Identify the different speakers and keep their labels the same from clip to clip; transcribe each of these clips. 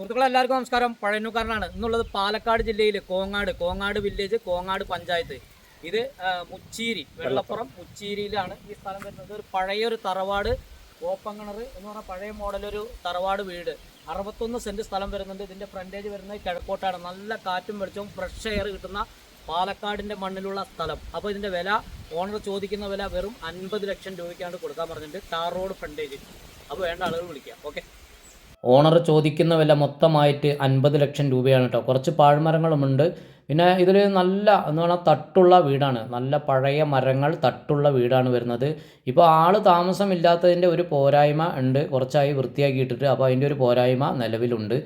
Speaker 1: സുഹൃത്തുക്കളെ എല്ലാവർക്കും നമസ്കാരം. പഴയന്നൂക്കാരനാണ് ഇന്നുള്ളത് പാലക്കാട് ജില്ലയിൽ കോങ്ങാട്. കോങ്ങാട് വില്ലേജ് കോങ്ങാട് പഞ്ചായത്ത്. ഇത് മുച്ചീരി വെള്ളപ്പുറം മുച്ചീരിയിലാണ് ഈ സ്ഥലം വരുന്നത്. ഒരു പഴയൊരു തറവാട് കോപ്പങ്ങണർ എന്ന് പറഞ്ഞാൽ പഴയ മോഡലൊരു തറവാട് വീട്. അറുപത്തൊന്ന് സെന്റ് സ്ഥലം വരുന്നുണ്ട്. ഇതിന്റെ ഫ്രണ്ടേജ് വരുന്നത് കിഴക്കോട്ടാണ്. നല്ല കാറ്റും വെളിച്ചവും ഫ്രഷ് എയർ കിട്ടുന്ന പാലക്കാടിന്റെ മണ്ണിലുള്ള സ്ഥലം. അപ്പോൾ ഇതിന്റെ വില ഓണർ ചോദിക്കുന്ന വില വെറും അൻപത് ലക്ഷം രൂപയ്ക്കാണ് കൊടുക്കാൻ പറഞ്ഞിട്ടുണ്ട് ടാർ റോഡ് ഫ്രണ്ടേജ് അപ്പോൾ വേണ്ട ആളുകൾ വിളിക്കുക ഓക്കെ?
Speaker 2: ഓണർ ചോദിക്കുന്ന വില മൊത്തമായിട്ട് അൻപത് ലക്ഷം രൂപയാണ് കേട്ടോ. കുറച്ച് പാഴ്മരങ്ങളുമുണ്ട്. പിന്നെ ഇതിൽ നല്ല എന്ന് പറഞ്ഞാൽ തട്ടുള്ള വീടാണ്. നല്ല പഴയ മരങ്ങൾ തട്ടുള്ള വീടാണ് വരുന്നത്. ഇപ്പോൾ ആൾ താമസമില്ലാത്തതിന്റെ ഒരു പോരായ്മ ഉണ്ട്. കുറച്ചായി വൃത്തിയാക്കിയിട്ടിട്ട്. അപ്പോൾ അതിന്റെ ഒരു പോരായ്മ നിലവിലുണ്ട്.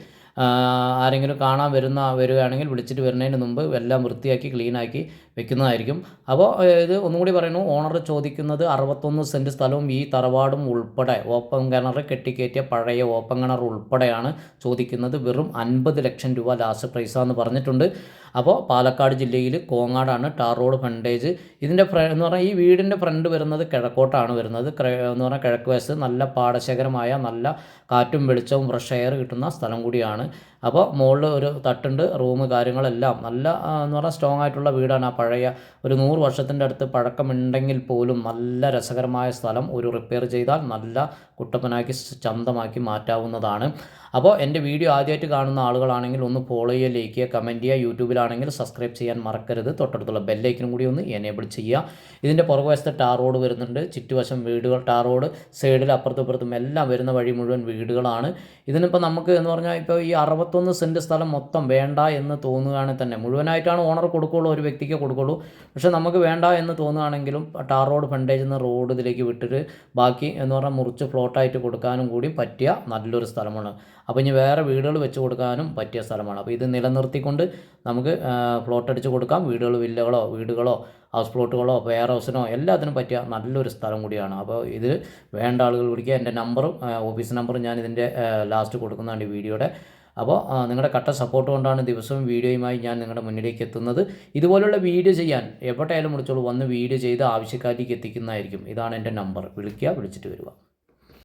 Speaker 2: ആരെങ്കിലും കാണാൻ വരുന്ന വരികയാണെങ്കിൽ വിളിച്ചിട്ട് വരുന്നതിന് മുമ്പ് എല്ലാം വൃത്തിയാക്കി ക്ലീനാക്കി വെക്കുന്നതായിരിക്കും. അപ്പോൾ ഇത് ഒന്നും കൂടി പറയുന്നു. ഓണർ ചോദിക്കുന്നത് അറുപത്തൊന്ന് സെന്റ് സ്ഥലവും ഈ തറവാടും ഉൾപ്പെടെ ഓപ്പൺ കിണർ കെട്ടിക്കയറ്റിയ പഴയ ഓപ്പൺ കിണർ ഉൾപ്പെടെയാണ് ചോദിക്കുന്നത്. വെറും അൻപത് ലക്ഷം രൂപ ലാസ്റ്റ് പ്രൈസാന്ന് പറഞ്ഞിട്ടുണ്ട്. അപ്പോൾ പാലക്കാട് ജില്ലയിൽ കോങ്ങാടാണ് ടാർ റോഡ് ഫ്രണ്ടേജ്. ഇതിന്റെ എന്ന് പറഞ്ഞാൽ ഈ വീടിന്റെ ഫ്രണ്ട് വരുന്നത് കിഴക്കോട്ടാണ് വരുന്നത്. എന്ന് പറഞ്ഞാൽ കിഴക്ക് വശത്ത് നല്ല പാടശേഖരമായ നല്ല കാറ്റും വെളിച്ചവും ഫ്രഷ് എയർ കിട്ടുന്ന സ്ഥലം കൂടിയാണ്. അപ്പോൾ മുകളിൽ ഒരു തട്ടുണ്ട് റൂം കാര്യങ്ങളെല്ലാം. നല്ല എന്ന് പറഞ്ഞാൽ സ്ട്രോങ് ആയിട്ടുള്ള വീടാണ് ആ പഴയ ഒരു നൂറ് വർഷത്തിന്റെ അടുത്ത് പഴക്കമുണ്ടെങ്കിൽ പോലും നല്ല രസകരമായ സ്ഥലം ഒരു റിപ്പയർ ചെയ്താൽ നല്ല കുട്ടപ്പനാക്കി ചന്തമാക്കി മാറ്റാവുന്നതാണ്. അപ്പോൾ എന്റെ വീഡിയോ ആദ്യമായിട്ട് കാണുന്ന ആളുകളാണെങ്കിൽ ഒന്ന് ഫോളോ ചെയ്യുക ലൈക്ക് ചെയ്യുക കമന്റ് ചെയ്യുക. യൂട്യൂബിലാണെങ്കിൽ സബ്സ്ക്രൈബ് ചെയ്യാൻ മറക്കരുത്. തൊട്ടടുത്തുള്ള ബെല്ലൈക്കനും കൂടി ഒന്ന് എനേബിൾ ചെയ്യുക. ഇതിന്റെ പുറകുവശത്ത് ടാർ റോഡ് വരുന്നുണ്ട്. ചുറ്റുവശം വീടുകൾ ടാർ റോഡ് സൈഡിൽ അപ്പുറത്തും ഇപ്പുറത്തും എല്ലാം വരുന്ന വഴി മുഴുവൻ വീടുകളാണ്. ഇതിനിപ്പോൾ നമുക്ക് എന്ന് പറഞ്ഞാൽ ഇപ്പോൾ ഈ അറുപത്തൊന്ന് സെന്റ് സ്ഥലം മൊത്തം വേണ്ട എന്ന് തോന്നുകയാണെങ്കിൽ തന്നെ മുഴുവനായിട്ടാണ് ഓണർ കൊടുക്കുള്ളൂ ഒരു വ്യക്തിക്ക് കൊടുക്കുള്ളൂ പക്ഷേ നമുക്ക് വേണ്ട എന്ന് തോന്നുകയാണെങ്കിലും ടാർ റോഡ് ഫ്രണ്ടേജ് നിന്ന് റോഡ് ഇതിലേക്ക് വിട്ടിട്ട് ബാക്കി എന്ന് പറഞ്ഞാൽ മുറിച്ച് ഫ്ലോട്ടായിട്ട് കൊടുക്കാനും കൂടി പറ്റിയ നല്ലൊരു സ്ഥലമാണ്. അപ്പോൾ ഇനി വേറെ വീടുകൾ വെച്ച് കൊടുക്കാനും പറ്റിയ സ്ഥലമാണ്. അപ്പോൾ ഇത് നിലനിർത്തിക്കൊണ്ട് നമുക്ക് പ്ലോട്ട് അടിച്ച് കൊടുക്കാം. വീടുകൾ വില്ലകളോ വീടുകളോ ഹൗസ് പ്ലോട്ടുകളോ വെയർ ഹൗസിനോ എല്ലാത്തിനും പറ്റിയ നല്ലൊരു സ്ഥലം കൂടിയാണ്. അപ്പോൾ ഇതിൽ വേണ്ട ആളുകൾ വിളിക്കുക. എന്റെ നമ്പറും ഓഫീസ് നമ്പറും ഞാൻ ഇതിന്റെ ലാസ്റ്റ് കൊടുക്കുന്നതാണ് ഈ വീഡിയോയുടെ അപ്പോൾ നിങ്ങളുടെ കട്ട സപ്പോർട്ട് കൊണ്ടാണ് ദിവസവും വീഡിയോയുമായി ഞാൻ നിങ്ങളുടെ മുന്നിലേക്ക് എത്തുന്നത്. ഇതുപോലുള്ള വീഡിയോ ചെയ്യാൻ എവിടെയായാലും വിളിച്ചോളൂ. വന്ന് വീഡിയോ ചെയ്ത് ആവശ്യക്കാരിലേക്ക് എത്തിക്കുന്നതായിരിക്കും. ഇതാണ് എന്റെ നമ്പർ വിളിക്കുക വിളിച്ചിട്ട് വരിക.